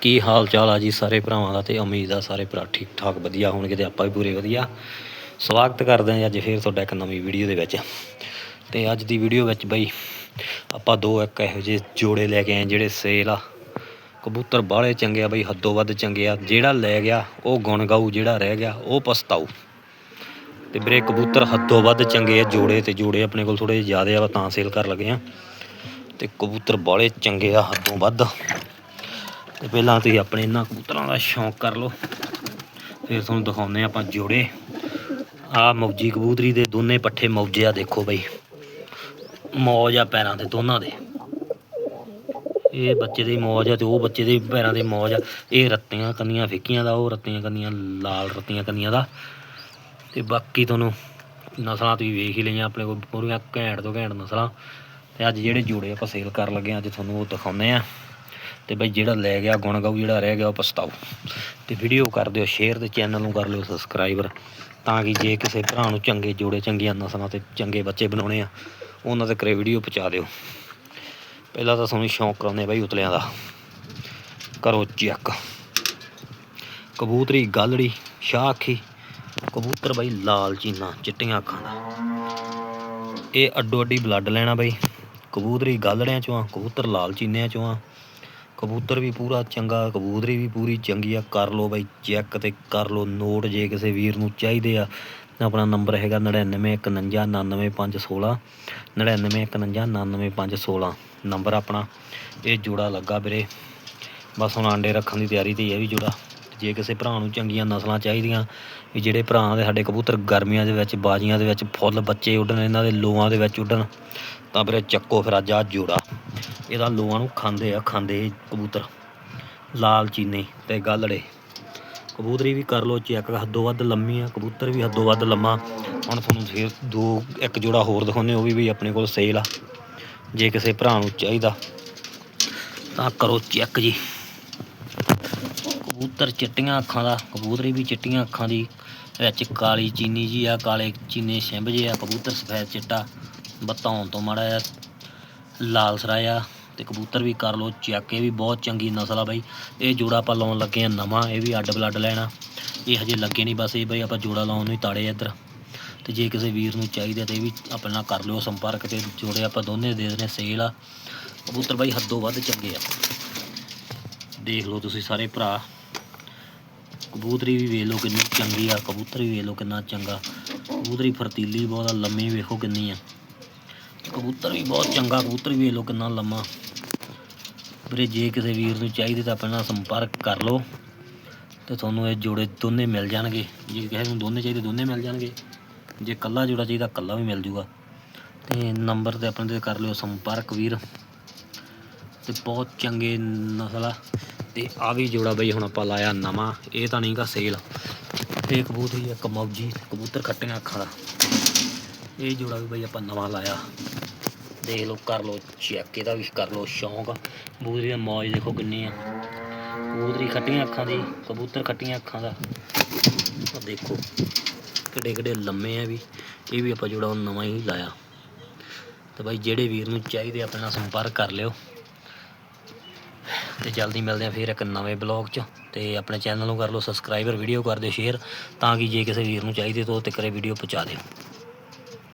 ਕੀ ਹਾਲ ਚਾਲ ਆ ਜੀ ਸਾਰੇ ਭਰਾਵਾਂ ਦਾ ਤੇ ਉਮੀਦ ਆ ਸਾਰੇ ਭਰਾ ਠੀਕ ਠਾਕ, ਵਧੀਆ ਹੋਣਗੇ ਤੇ ਆਪਾਂ ਵੀ ਪੂਰੇ ਵਧੀਆ। ਸਵਾਗਤ ਕਰਦੇ ਹਾਂ ਅੱਜ ਫੇਰ ਤੁਹਾਡਾ ਇੱਕ ਨਵੀਂ ਵੀਡੀਓ ਦੇ ਵਿੱਚ। ਤੇ ਅੱਜ ਦੀ ਵੀਡੀਓ ਵਿੱਚ ਬਈ ਆਪਾਂ ਦੋ ਇੱਕ ਇਹੋ ਜਿਹੇ ਜੋੜੇ ਲੈ ਕੇ ਆਏ ਜਿਹੜੇ ਸੇਲ ਆ। ਕਬੂਤਰ ਬਾਹਲੇ ਚੰਗੇ ਆ ਬਈ, ਹੱਦੋਂ ਵੱਧ ਚੰਗੇ ਆ। ਜਿਹੜਾ ਲੈ ਗਿਆ, ਉਹ ਗੁਣ ਗਾਊ, ਜਿਹੜਾ ਰਹਿ ਗਿਆ, ਉਹ ਪਛਤਾਊ। ਤੇ ਵੀਰੇ ਕਬੂਤਰ ਹੱਦੋਂ ਵੱਧ ਚੰਗੇ ਆ ਜੋੜੇ ਤੇ ਜੋੜੇ ਆਪਣੇ ਕੋਲ ਥੋੜੇ ਜ਼ਿਆਦਾ ਆ ਤਾਂ ਸੇਲ ਕਰ ਲਗੇ ਆ। ਤੇ ਕਬੂਤਰ ਬਾਹਲੇ ਚੰਗੇ ਆ, ਹੱਦੋਂ ਵੱਧ। ਤੇ ਪਹਿਲਾਂ ਤੁਸੀਂ ਆਪਣੇ ਇਹਨਾਂ ਕਬੂਤਰਾਂ ਦਾ ਸ਼ੌਂਕ ਕਰ ਲਓ। ਫਿਰ ਤੁਹਾਨੂੰ ਦਿਖਾਉਂਦੇ ਹਾਂ ਆਪਾਂ ਜੋੜੇ। ਆ ਮੌਜੀ ਕਬੂਤਰੀ ਦੇ ਦੋਨੇ ਪੱਠੇ ਮੌਜੇ ਆ, ਦੇਖੋ ਬਈ। ਮੌਜ ਆ ਪੈਰਾਂ ਤੇ ਦੋਨਾਂ ਦੇ। ਇਹ ਬੱਚੇ ਦੀ ਮੌਜ ਆ ਤੇ ਉਹ ਬੱਚੇ ਦੇ ਪੈਰਾਂ ਦੇ ਮੌਜ ਆ। ਇਹ ਰੱਤੀਆਂ ਕੰਨੀਆਂ ਫਿੱਕੀਆਂ ਦਾ, ਉਹ ਰੱਤੀਆਂ ਕੰਨੀਆਂ ਲਾਲ, ਰੱਤੀਆਂ ਕੰਨੀਆਂ ਦਾ। ਤੇ ਬਾਕੀ ਤੁਹਾਨੂੰ ਨਸਲਾਂ ਤੁਸੀਂ ਵੇਖ ਹੀ ਲਈਆਂ, ਆਪਣੇ ਕੋਲ ਪੂਰੀਆਂ ਘੈਂਟ ਤੋਂ ਘੈਂਟ ਨਸਲਾਂ। ਤੇ ਅੱਜ ਜਿਹੜੇ ਜੋੜੇ ਆਪਾਂ ਸੇਲ ਕਰਨ ਲੱਗੇ ਆ ਅੱਜ ਤੁਹਾਨੂੰ ਉਹ ਦਿਖਾਉਂਦੇ ਆ ਤੇ ਬਈ ਜਿਹੜਾ ਲੈ ਗਿਆ, ਗੁਣ ਗਾਊ ਜਿਹੜਾ ਰਹਿ ਗਿਆ ਉਹ ਪਛਤਾਓ। ਤੇ ਵੀਡੀਓ ਕਰ ਦਿਓ ਸ਼ੇਅਰ ਤੇ ਚੈਨਲ ਨੂੰ ਕਰ ਲਿਓ ਸਬਸਕ੍ਰਾਈਬਰ ਤਾਂ ਕਿ ਜੇ ਕਿਸੇ ਭਰਾ ਨੂੰ ਚੰਗੇ ਜੋੜੇ, ਚੰਗੀਆਂ ਨਸਲਾਂ ਤੇ ਚੰਗੇ ਬੱਚੇ ਬਣਾਉਣੇ ਆ, ਉਹਨਾਂ ਤੱਕ ਇਹ ਵੀਡੀਓ ਪਹੁੰਚਾ ਦਿਓ। ਪਹਿਲਾਂ ਤਾਂ ਤੁਹਾਨੂੰ ਸ਼ੌਂਕ ਕਰਾਉਂਦੇ ਆ ਬਈ ਉਤਲਿਆਂ ਦਾ। ਕਰੋ ਚੈੱਕ ਕਬੂਤਰੀ ਗਾਲੜੀ, ਸ਼ਾਹ ਅੱਖੀ, ਕਬੂਤਰ ਬਈ ਲਾਲ ਚੀਨਾ, ਚਿੱਟੀਆਂ ਅੱਖਾਂ ਦਾ। ਇਹ ਅੱਡੋ ਅੱਡੀ ਬਲੱਡ ਲੈਣਾ ਬਈ। ਕਬੂਤਰੀ ਗਾਲੜਿਆਂ ਚੋਂ ਆ, ਕਬੂਤਰ ਲਾਲ ਚੀਨਿਆਂ ਚੋਂ ਆ। ਕਬੂਤਰ ਵੀ ਪੂਰਾ ਚੰਗਾ, ਕਬੂਤਰੀ ਵੀ ਪੂਰੀ ਚੰਗੀ ਆ। ਕਰ ਲਓ ਬਾਈ ਚੈੱਕ ਤੇ ਕਰ ਲਓ ਨੋਟ ਜੇ ਕਿਸੇ ਵੀਰ ਨੂੰ ਚਾਹੀਦੇ ਆ। ਆਪਣਾ ਨੰਬਰ ਹੈਗਾ 9915999516 9915999516 ਨੰਬਰ ਆਪਣਾ, ਇਹ ਜੋੜਾ ਲੱਗਾ ਵੀਰੇ। ਬਸ ਹੁਣ ਆਂਡੇ ਰੱਖਣ ਦੀ ਤਿਆਰੀ ਤੇ ਇਹ ਵੀ ਜੋੜਾ। ਜੇ ਕਿਸੇ ਭਰਾ ਨੂੰ ਚੰਗੀਆਂ ਨਸਲਾਂ ਚਾਹੀਦੀਆਂ, ਵੀ ਜਿਹੜੇ ਭਰਾ ਦੇ ਸਾਡੇ ਕਬੂਤਰ ਗਰਮੀਆਂ ਦੇ ਵਿੱਚ, ਬਾਜੀਆਂ ਦੇ ਵਿੱਚ ਫੁੱਲ ਬੱਚੇ ਉੱਡਣ, ਇਹਨਾਂ ਦੇ ਲੋਆਂ ਦੇ ਵਿੱਚ ਉੱਡਣ, ਤਾਂ ਵੀਰੇ ਚੱਕੋ ਫਿਰ ਅੱਜ ਆ ਜੋੜਾ। ਇਹਦਾ ਲੋਹਾਂ ਨੂੰ ਖਾਂਦੇ ਆ, ਖਾਂਦੇ ਕਬੂਤਰ। ਲਾਲ ਚੀਨੇ ਤੇ ਗਾਲੜੇ। ਕਬੂਤਰੀ ਵੀ ਕਰ ਲੋ ਚੈੱਕ, ਹੱਦੋਂ ਵੱਧ ਲੰਮੀ ਆ, ਕਬੂਤਰ ਵੀ ਹੱਦੋਂ ਵੱਧ ਲੰਮਾ। ਹੁਣ ਤੁਹਾਨੂੰ ਫੇਰ ਦੋ, ਇੱਕ ਜੋੜਾ ਹੋਰ ਦਿਖਾਉਂਦੇ ਉਹ ਵੀ ਵੀ ਆਪਣੇ ਕੋਲ ਸੇਲ ਆ। ਜੇ ਕਿਸੇ ਭਰਾ ਨੂੰ ਚਾਹੀਦਾ, ਤਾਂ ਕਰੋ ਚੈੱਕ ਜੀ। ਕਬੂਤਰ ਚਿੱਟੀਆਂ ਅੱਖਾਂ ਦਾ, ਕਬੂਤਰੀ ਵੀ ਚਿੱਟੀਆਂ ਅੱਖਾਂ ਦੀ। ਵਿੱਚ ਕਾਲੀ ਚੀਨੀ ਜੀ ਆ, ਕਾਲੇ ਚੀਨੇ ਛਿੰਭ ਜੇ ਆ, ਕਬੂਤਰ ਸਫੈਦ ਚਿੱਟਾ। ਬਤਾਉਣ ਤੋਂ ਮਾੜਾ ਆ ਲਾਲ ਸਰਾਇਆ। ਤੇ ਕਬੂਤਰ ਵੀ ਕਰ ਲੋ ਚੈੱਕ ਇਹ ਵੀ ਬਹੁਤ ਚੰਗੀ ਨਸਲ ਆ ਬਾਈ। ਇਹ ਜੋੜਾ ਆਪਾਂ ਲਾਉਣ ਲੱਗੇ ਆ ਨਵਾਂ, ਇਹ ਵੀ ਅੱਡ ਬਲੱਡ ਲੈਣਾ। ਇਹ ਹਜੇ ਲੱਗੇ ਨਹੀਂ ਬਸ, ਇਹ ਬਈ ਆਪਾਂ ਜੋੜਾ ਲਾਉਣ ਨੂੰ ਹੀ ਤਾੜੇ ਆ ਇੱਧਰ। ਤੇ ਜੇ ਕਿਸੇ ਵੀਰ ਨੂੰ ਚਾਹੀਦਾ ਤੇ ਇਹ ਵੀ ਆਪਣੇ ਨਾਲ ਕਰ ਲਿਓ ਸੰਪਰਕ ਤੇ ਜੋੜੇ ਆਪਾਂ ਦੋਨੇ ਦੇ ਦੇਣੇ, ਸੇਲ ਆ। ਕਬੂਤਰ ਬਾਈ ਹੱਦੋਂ ਵੱਧ ਚੰਗੇ ਆ। ਦੇਖ ਲਓ ਤੁਸੀਂ ਸਾਰੇ ਭਰਾ। ਕਬੂਤਰੀ ਵੀ ਵੇਖ ਲਓ ਕਿੰਨੀ ਚੰਗੀ ਆ, ਕਬੂਤਰ ਵੀ ਵੇਖ ਲਓ ਕਿੰਨਾ ਚੰਗਾ। ਕਬੂਤਰੀ ਫਰਤੀਲੀ ਬਹੁਤ ਆ, ਲੰਮੀ ਵੇਖੋ ਕਿੰਨੀ ਆ। ਕਬੂਤਰ ਵੀ ਬਹੁਤ ਚੰਗਾ, ਕਬੂਤਰ ਵੀ ਵੇਖ ਲਓ ਕਿੰਨਾ ਲੰਮਾ। ਵੀਰੇ, ਜੇ ਕਿਸੇ ਵੀਰ ਨੂੰ ਚਾਹੀਦੇ ਤਾਂ ਆਪਣੇ ਨਾਲ ਸੰਪਰਕ ਕਰ ਲਓ ਤੇ ਤੁਹਾਨੂੰ ਇਹ ਜੋੜੇ ਦੋਨੇ ਮਿਲ ਜਾਣਗੇ। ਜੇ ਕਿਸੇ ਨੂੰ ਦੋਨੇ ਚਾਹੀਦੇ, ਦੋਨੇ ਮਿਲ ਜਾਣਗੇ। ਜੇ ਕੱਲਾ ਜੋੜਾ ਚਾਹੀਦਾ ਕੱਲਾ ਵੀ ਮਿਲ ਜੂਗਾ। ਤੇ ਨੰਬਰ ਤੇ ਆਪਣੇ ਤੇ ਕਰ ਲਿਓ ਸੰਪਰਕ ਵੀਰ। ਤੇ ਬਹੁਤ ਚੰਗੇ ਨਸਲ ਆ। ਤੇ ਆ ਵੀ ਜੋੜਾ ਬਈ ਹੁਣ ਆਪਾਂ ਲਾਇਆ ਨਵਾਂ, ਇਹ ਤਾਂ ਨਹੀਂਗਾ ਸੇਲ। ਇਹ ਕਬੂਤਰੀ, ਇੱਕ ਮੌਜੀ, ਕਬੂਤਰ ਖੱਟੀਆਂ ਅੱਖਾਂ ਦਾ। ਇਹ ਜੋੜਾ ਵੀ ਬਈ ਆਪਾਂ ਨਵਾਂ ਲਾਇਆ। ਦੇਖ ਲਓ, ਕਰ ਲਓ ਚੈੱਕ ਇਹਦਾ ਵੀ ਕਰ ਲਓ, ਸ਼ੌਂਕ ਕਬੂਤਰੀ ਦਾ ਮੌਜ ਦੇਖੋ ਕਿੰਨੀ ਆ ਕਬੂਤਰੀ ਖੱਟੀਆਂ ਅੱਖਾਂ ਦੀ, ਕਬੂਤਰ ਖੱਟੀਆਂ ਅੱਖਾਂ ਦਾ। ਆ ਦੇਖੋ, ਕਿੱਡੇ ਕਿੱਡੇ ਲੰਮੇ ਆ ਵੀ। ਇਹ ਵੀ ਆਪਾਂ ਜੋੜਾ ਹੁਣ ਨਵਾਂ ਹੀ ਲਾਇਆ। ਤੇ ਬਾਈ, ਜਿਹੜੇ ਵੀਰ ਨੂੰ ਚਾਹੀਦੇ ਆਪਣੇ ਨਾਲ ਸੰਪਰਕ ਕਰ ਲਿਓ। ਤੇ ਜਲਦੀ ਮਿਲਦੇ ਆ ਫਿਰ ਇੱਕ ਨਵੇਂ ਬਲੌਗ 'ਚ। ਤੇ ਆਪਣੇ ਚੈਨਲ ਨੂੰ ਕਰ ਲਓ, ਸਬਸਕ੍ਰਾਈਬਰ, ਵੀਡੀਓ ਕਰ ਦਿਓ, ਸ਼ੇਅਰ। ਤਾਂ ਕਿ ਜੇ ਕਿਸੇ ਵੀਰ ਨੂੰ ਚਾਹੀਦੇ ਤਾਂ ਉਹ ਤੇ ਕਰੇ ਵੀਡੀਓ ਪਹੁੰਚਾ ਦਿਓ।